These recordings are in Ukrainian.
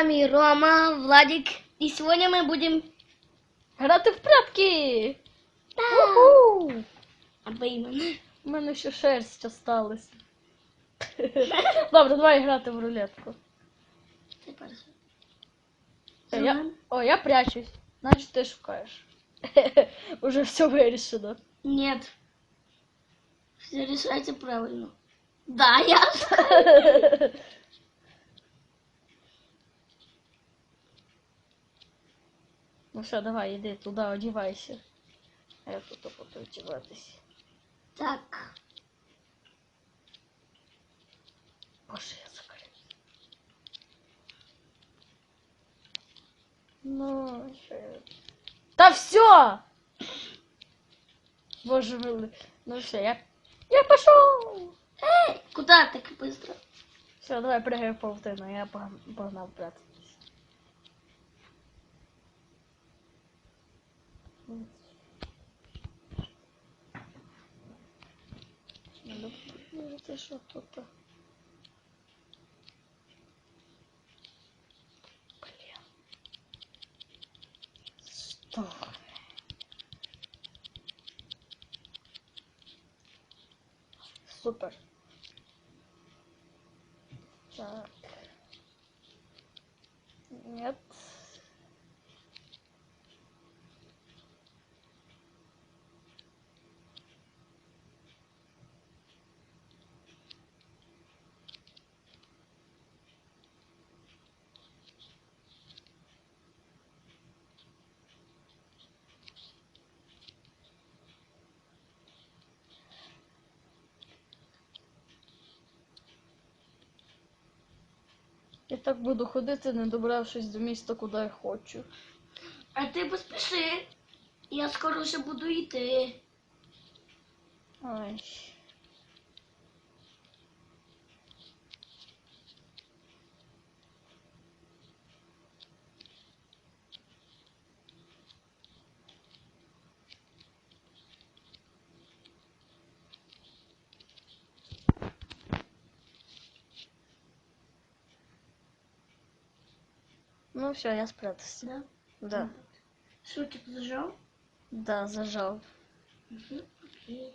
вами Рома, Владик. И сегодня мы будем... Грати в прятки! Да. Уху! Або именно. У мене ще шерсть осталась. Добре, давай грати в рулетку. Ты паразит. Е, Я... О, я прячусь. Значить ти шукаєш. Уже все вирішено. Нет. Все решайте правильно. Да, я. Ну все, давай, іди туди, одівайся. А я тут буду одіватись. Так. Боже, я закрив. Ну, що я... Та все! Боже милий. Ну все, я... Я пішов! Эй, куда так быстро? Все, давай прыгай в паутину, я пог- погнав прятатись. Надо подивитися, що тут. Блін. Що? Супер. Так. Нет. Я так буду ходити, не добравшись до міста, куди я хочу. А ти поспіши. Я скоро вже буду йти. Ай. Ну все, я спрятался. Да? Да, Шутик зажав? да, зажал. Угу. Окей.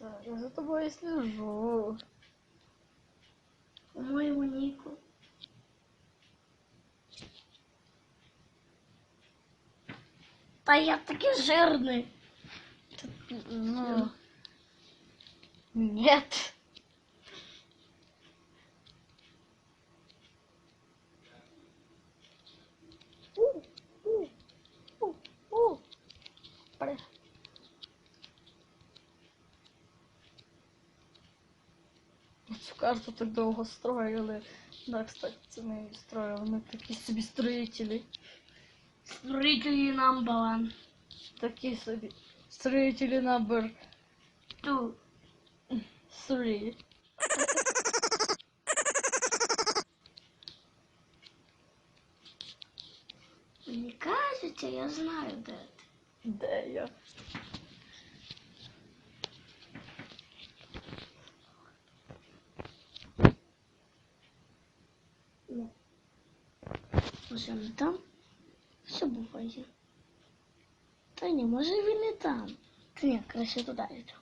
Так, я за тобой слежу. Та я такий жирний. Ну, нет. Цю карту так довго строїли. Да, кстати, це її строїли. Ми такі собі строїтелі. Строителі number one. Такі собі. Строїтелі number Two. three. Мені кажеться, я знаю, де ти. Де я? Може не там? Що буває? Та ні, може він і там. Та ні, краще туди йду.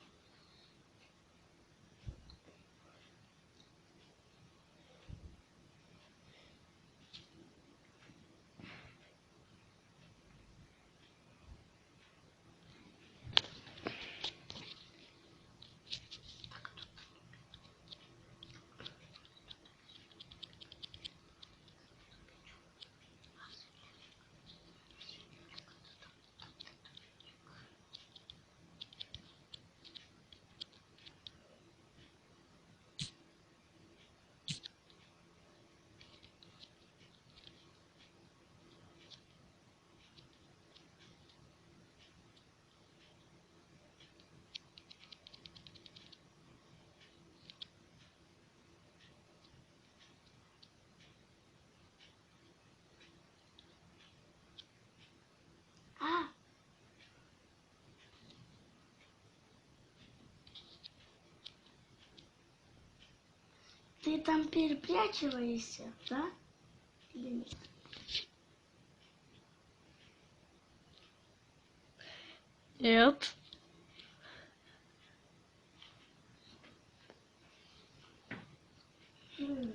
Ты там перепрячиваешься, да? Или нет? Нет. М,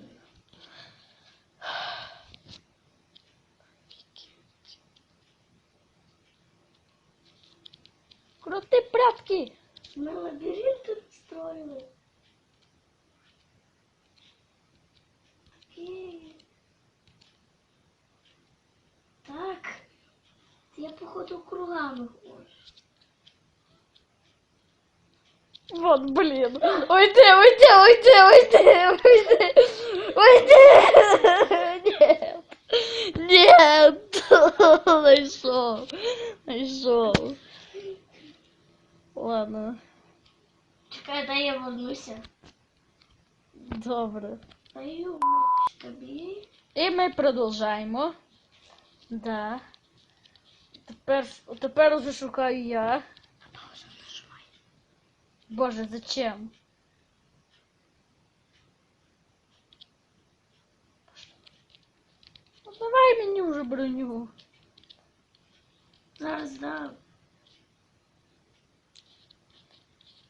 Крути прятки. Мы лабиринт строили. Окей. Так. Я походу кругами хожу. Вот, блин. Уйди, уйди, уйди, уйди, уйди. Уйди. Нет. Нет. Нашел. Нашел. Ладно. Чекай, дай я вернуся. Добре. Даю меч тобі. І ми продовжаємо. Да. Тепер, тепер уже шукаю я. Боже, зачем? Ну, давай мені вже броню. Зараз дам.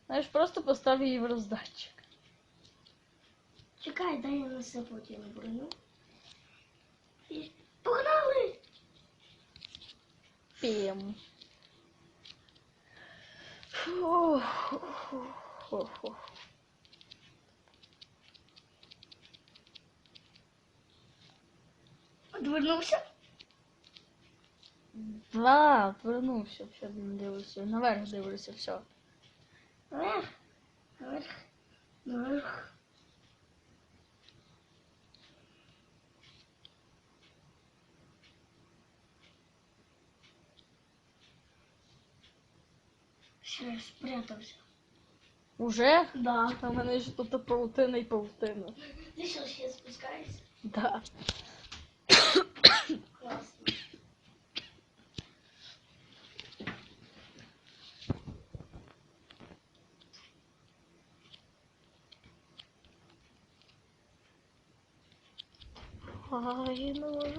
Знаєш, просто постав її в роздатчик. Чекай, дай я насипу ті на броню. Погнали! Пім. Фу, фу, фу, фу, фу. Одвернувся? Да, вернувся, все дивлюся. Наверх дивлюся, все. Наверх. Наверх. Наверх. Я спрятався. Уже? Да. А в мене ж тут паутина і паутина. Ти що, ще спускаєшся? Да. Класно. Ай, ну може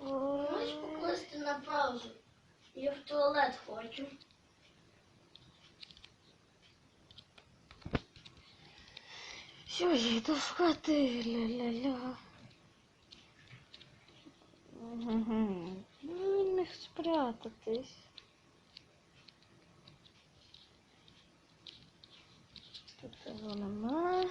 Можеш покласти на паузу? Я в туалет хочу. Все, я йду шукати. Ля-ля-ля. Мгм. Ну, він міг спрятатись. Тут його нема.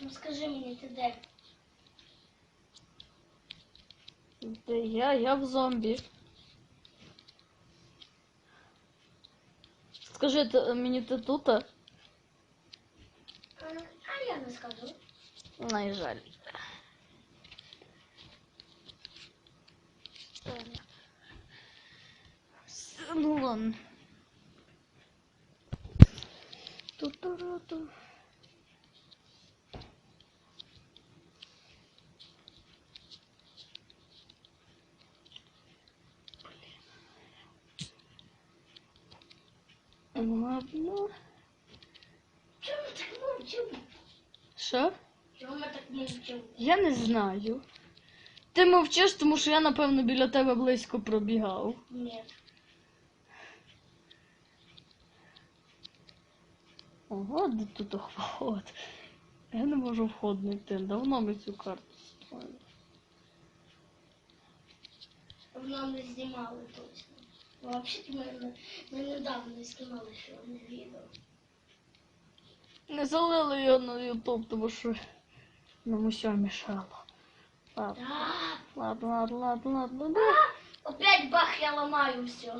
Ну скажи мені, ти де? Де я? Я в зомбі. Скажи ти- мені ти тут? А, а я не скажу. Най жаль. Ну ладно. Ту-ту-ру-ту. Ладно. Чому ми так мовчимо? Що? Чому ми так мовчимо? Я не знаю. Ти мовчиш, тому що я, напевно, біля тебе близько пробігав. Ні. Ого, де тут вход. Я не можу вход знайти. Давно ми цю карту строїли. Давно не знімали точно. Взагалі ми, ми недавно знімали ще одне відео. Не залили його на Ютуб, тому що нам усе мішало. Ладно, ладно, ладно, ладно, ладно. да. Опять бах, я ламаю все.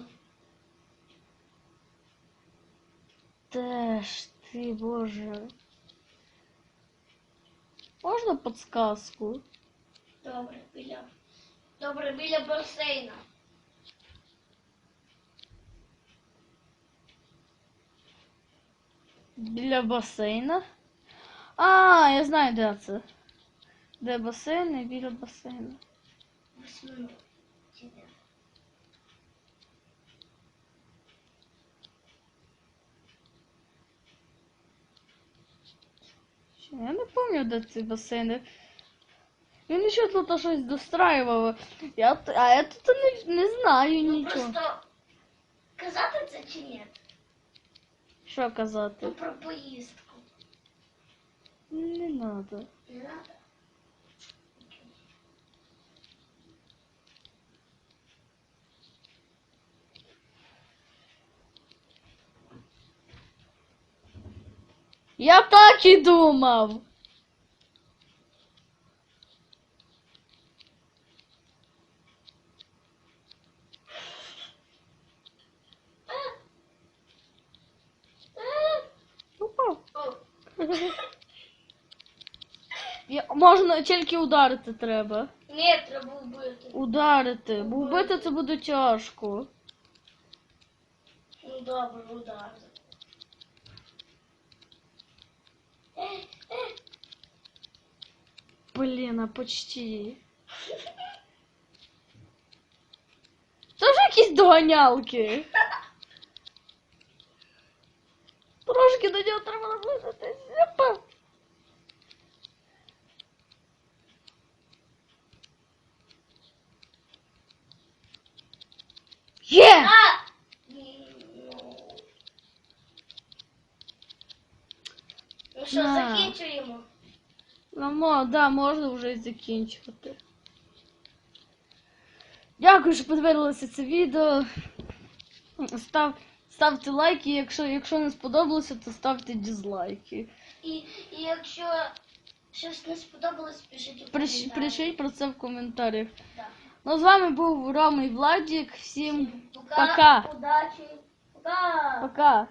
Ж ти, боже. Можна подсказку? Добре, біля. Добре, біля басейна. Біля басейна. А, я знаю, де це. Де басейн і біля басейну. Я не пам'ятаю, де ці басейни. Він ще тут щось достраював. Я, а я тут не, не знаю Ну нічого. просто казати це чи ні? Що Ну про поїздку. Не треба. Не надо? Я так і думав. Я, можна тільки ударити треба. ні, треба вбити. Ударити. Бо вбити це буде тяжко. Ну добре, удар. Блін, а почти. Це вже якісь доганялки. До нього треба наблизитися. Опа. Є! Ну. Ну що, На. закінчуємо? Ну, мо, да, можна вже і закінчувати. Дякую, що подивилися це відео. Став, ставте лайки, якщо, якщо не сподобалося, то ставте дізлайки. І, і якщо щось не сподобалось, пишіть у Приш, коментарі. пишіть про це в коментарях. Да. Ну, з вами був Рома і Владік. Всім Пока. Пока. Удачі. Пока. пока.